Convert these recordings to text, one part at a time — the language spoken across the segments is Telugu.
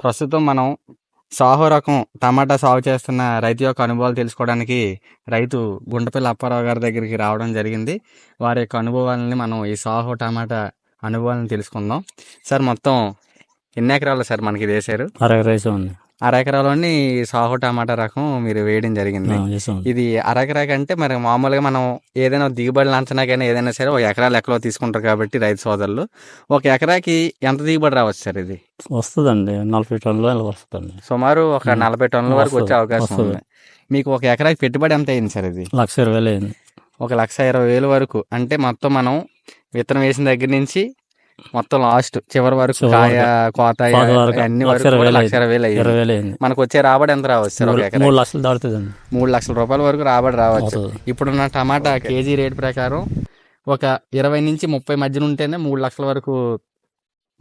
ప్రస్తుతం మనం సాహో రకం టమాటా సాగు చేస్తున్న రైతు యొక్క అనుభవాలు తెలుసుకోవడానికి రైతు గుంటపల్లి అప్పారావు గారి దగ్గరికి రావడం జరిగింది. వారి యొక్క అనుభవాలని మనం ఈ సాహో టమాటా అనుభవాలను తెలుసుకుందాం. సార్ మొత్తం ఎన్ని ఎకరాలు సార్ మనకి ఇది వేసారు అరవై రైస్ ఉంది. అర ఎకరాలోని సాహో టమాటా రకం మీరు వేయడం జరిగింది. ఇది అరకరాక అంటే మరి మామూలుగా మనం ఏదైనా దిగుబడి అంచనాకైనా ఏదైనా సరే ఒక ఎకరా లెక్కలో తీసుకుంటారు కాబట్టి రైతు సోదరులు. ఒక ఎకరాకి ఎంత దిగుబడి రావచ్చు సార్ ఇది? వస్తుందండి. నలభై టన్నులు వస్తుందండి. సుమారు ఒక. నలభై టన్నుల వరకు వచ్చే అవకాశం. ఉంది. మీకు ఒక ఎకరాకి పెట్టుబడి ఎంత అయింది సార్ ఇది? లక్ష ఇరవై వేలు అయింది. ఒక లక్ష ఇరవై వేలు వరకు. అంటే మొత్తం మనం విత్తనం వేసిన దగ్గర నుంచి మొత్తం లాస్ట్ చివరి వరకు కాయ. కోత అన్ని వరకు లక్ష ఇరవై వేలు మనకు వచ్చే రాబడి ఎంత రావచ్చు మూడు- మూడు లక్షలు దాడుతుందండి మూడు లక్షల రూపాయల వరకు రాబడి రావచ్చు. ఇప్పుడున్న టమాటా కేజీ రేట్ ప్రకారం ఒక ఇరవై నుంచి ముప్పై మధ్యన ఉంటేనే మూడు లక్షల వరకు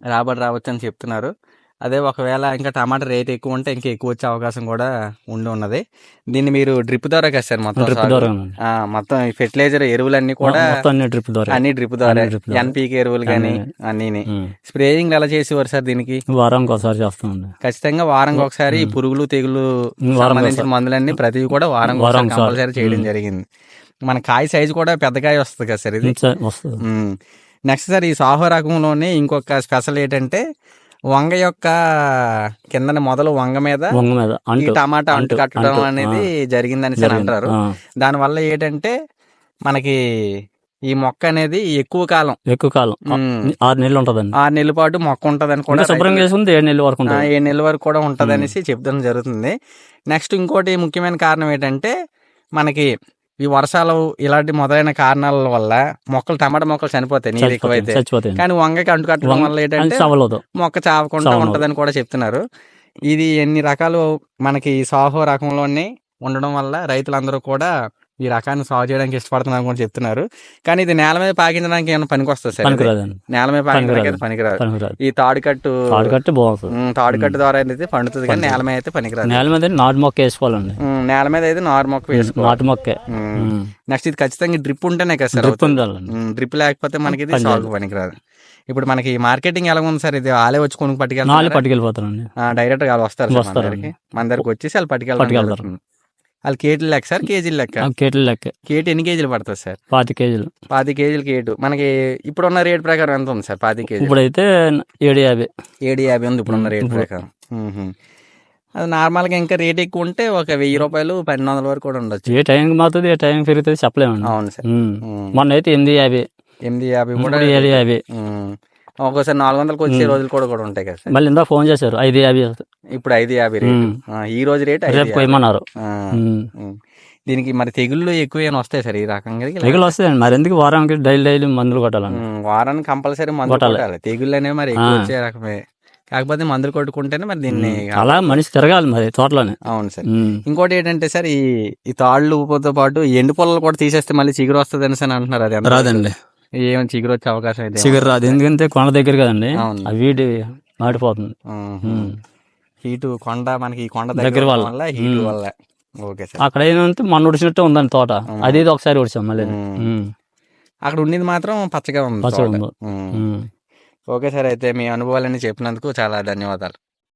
రాబడి రావచ్చు అని చెప్తున్నారు. అదే ఒకవేళ ఇంకా టమాటా రేట్ ఎక్కువ ఉంటే ఇంకా ఎక్కువ వచ్చే అవకాశం కూడా ఉండి ఉన్నది. దీన్ని మీరు డ్రిప్ ద్వారా కదా సార్ మొత్తం డ్రిప్? ద్వారా మొత్తం ఫెర్టిలైజర్ ఎరువులన్నీ కూడా అన్ని డ్రిప్ ద్వారా. అన్ని డ్రిప్ ద్వారా. ఎన్పీకే ఎరువులు కానీ అన్ని. స్ప్రేయింగ్ ఎలా చేసేవారు సార్ దీనికి? వారానికి ఒకసారి చేస్తామండి. ఖచ్చితంగా వారంకి ఒకసారి పురుగులు తెగులు సంబంధించిన మందులన్నీ ప్రతివి కూడా వారం ఒకసారి. కంపల్సరీ చేయడం జరిగింది. మన కాయ సైజు కూడా పెద్ద కాయ వస్తుంది కదా సార్ ఇది? నెక్స్ట్ సార్ ఈ సాహో రకంలోనే ఇంకొక స్పెషల్ ఏంటంటే వంగ యొక్క కింద మొదలు వంగ మీద వంగ మీద ఈ టమాటా అంటు కట్టడం అనేది జరిగిందని. అంటారు. దానివల్ల ఏంటంటే మనకి ఈ మొక్క అనేది ఎక్కువ కాలం ఎక్కువ కాలం ఆరు నెలలు ఉంటదండి. ఆరు నెలల పాటు మొక్క ఉంటదని కూడా శుభ్రం చేసుకుంటే ఏడు నెలల వరకు ఏడు నెలల వరకు కూడా ఉంటది అనేసి చెప్తాం జరుగుతుంది. నెక్స్ట్ ఇంకోటి ముఖ్యమైన కారణం ఏంటంటే మనకి ఈ వర్షాలు ఇలాంటి మొదలైన కారణాల వల్ల మొక్కలు టమాటా మొక్కలు చనిపోతాయి నీరు ఎక్కువైతే. కానీ వంగకి అంటు కట్టడం వంగ- వల్ల ఏంటంటే మొక్క చావకుండా. ఉంటదని కూడా చెప్తున్నారు. ఇది ఎన్ని రకాలు మనకి సాహో రకంలోనే ఉండడం వల్ల రైతులందరూ కూడా ఈ రకాన్ని సాగు చేయడానికి ఇష్టపడుతున్నారు కూడా చెప్తున్నారు. కానీ ఇది నేల మీద పాకించడానికి ఏమైనా పనికి వస్తుంది సార్ నేల మీద పాకించడానికి పనికిరాదు. ఈ తాడు కట్టు తాడు కట్టి బాగుంటుంది. ఉమ్, తాడు కట్టు ద్వారా అయితే పండుతుంది కానీ నేల మీద అయితే పనికిరాదు. నేల మీద నాటు మొక్క వేసుకోవాలండి. నేల మీద అయితే నారు మొక్క వేసుకోవాలి. నాటు మొక్కే. నెక్స్ట్ ఇది ఖచ్చితంగా డ్రిప్ ఉంటేనే కదా సార్ డ్రిప్ ఉండాలండి. డ్రిప్ లేకపోతే మనకి ఇది. సాగు పనికిరాదు. ఇప్పుడు మనకి మార్కెటింగ్ ఎలా ఉంది సార్? ఇది ఆలే వచ్చి కొనుక్కు నాలుగు పట్టుకెళ్తారు పట్టుకెళ్ళిపోతారండి డైరెక్ట్ వాళ్ళు వస్తారు మన. దగ్గరికి. వచ్చేసి వాళ్ళు పట్టుకెళ్తారు. వాళ్ళు కేజీలు లెక్క సార్? కేజీలు లెక్క? ఆ కేట్లు లెక్క. కేటు ఎన్ని కేజీలు పడుతుంది సార్? పాతి కేజీలు. పాతి కేజీలు కేటు మనకి ఇప్పుడున్న రేట్ ప్రకారం ఎంత ఉంది సార్ పాతి కేజీ ఇప్పుడైతే ఏడు యాభై. ఏడు యాభై ఉంది ఇప్పుడున్న రేట్. ప్రకారం. అది నార్మల్గా ఇంకా రేట్ ఎక్కువ ఉంటే ఒక వెయ్యి రూపాయలు పన్నెండు వందల వరకు కూడా ఉండొచ్చు. ఏ టైంకి మారుతుంది ఏ టైం పెరుగుతుంది చెప్పలేమండి. అవును సార్. మొన్న అయితే ఎనిమిది యాభై. ఎనిమిది యాభై కూడా ఏడు యాభై. ఒక్కోసారి నాలుగు వందలకు వచ్చే. రోజులు కూడా కూడా ఉంటాయి కదా సార్ మళ్ళీ ఇందా ఫోన్ చేశారు ఐదు యాభై ఇప్పుడు ఐదు యాభై రేట్. ఈ రోజు రేట్ రేపు. మ్మ్. దీనికి మరి తెగుళ్ళు ఎక్కువ ఏమైనా వస్తాయి సార్ ఈ రకంగా తెగులు వస్తాయండి మరి ఎందుకు వారానికి డైలీ డైలీ మందులు కొట్టాలండి మ్మ్. వారానికి కంపల్సరీ మందులు కొట్టాలి. కొట్టాలి తెగుళ్ళు అనేవి మరి ఎక్కువ. వచ్చే రకమే కాకపోతే మందులు కొట్టుకుంటేనే మరి దీన్ని అలా మనిషి తిరగాలి మరి తోటలోనే అవును సార్. ఇంకోటి ఏంటంటే సార్ ఈ ఈ తాళ్ళు ఊపుతో పాటు ఎండు పొలాలు కూడా తీసేస్తే మళ్ళీ చిగురు వస్తుంది అని సార్ అంటున్నారు అది రాదండి ఏమైనా చిగురు వచ్చే అవకాశం అయితే చిగురు రాదు ఎందుకంటే కొండ దగ్గర కదండి. ఆ వీడి మాడిపోతుంది. హీటు కొండ మనకి ఈ కొండ దగ్గర వల్ల. హీట్. వల్ల ఓకే సార్ అక్కడ ఏంటంటే మొన్న ఉడిచినట్టే ఉందండి తోట. అది ఒకసారి ఉడిచాం మళ్ళీ. అక్కడ ఉండేది మాత్రం పచ్చగా ఉంది. ఓకే సార్ అయితే మీ అనుభవాలన్నీ చెప్పినందుకు చాలా ధన్యవాదాలు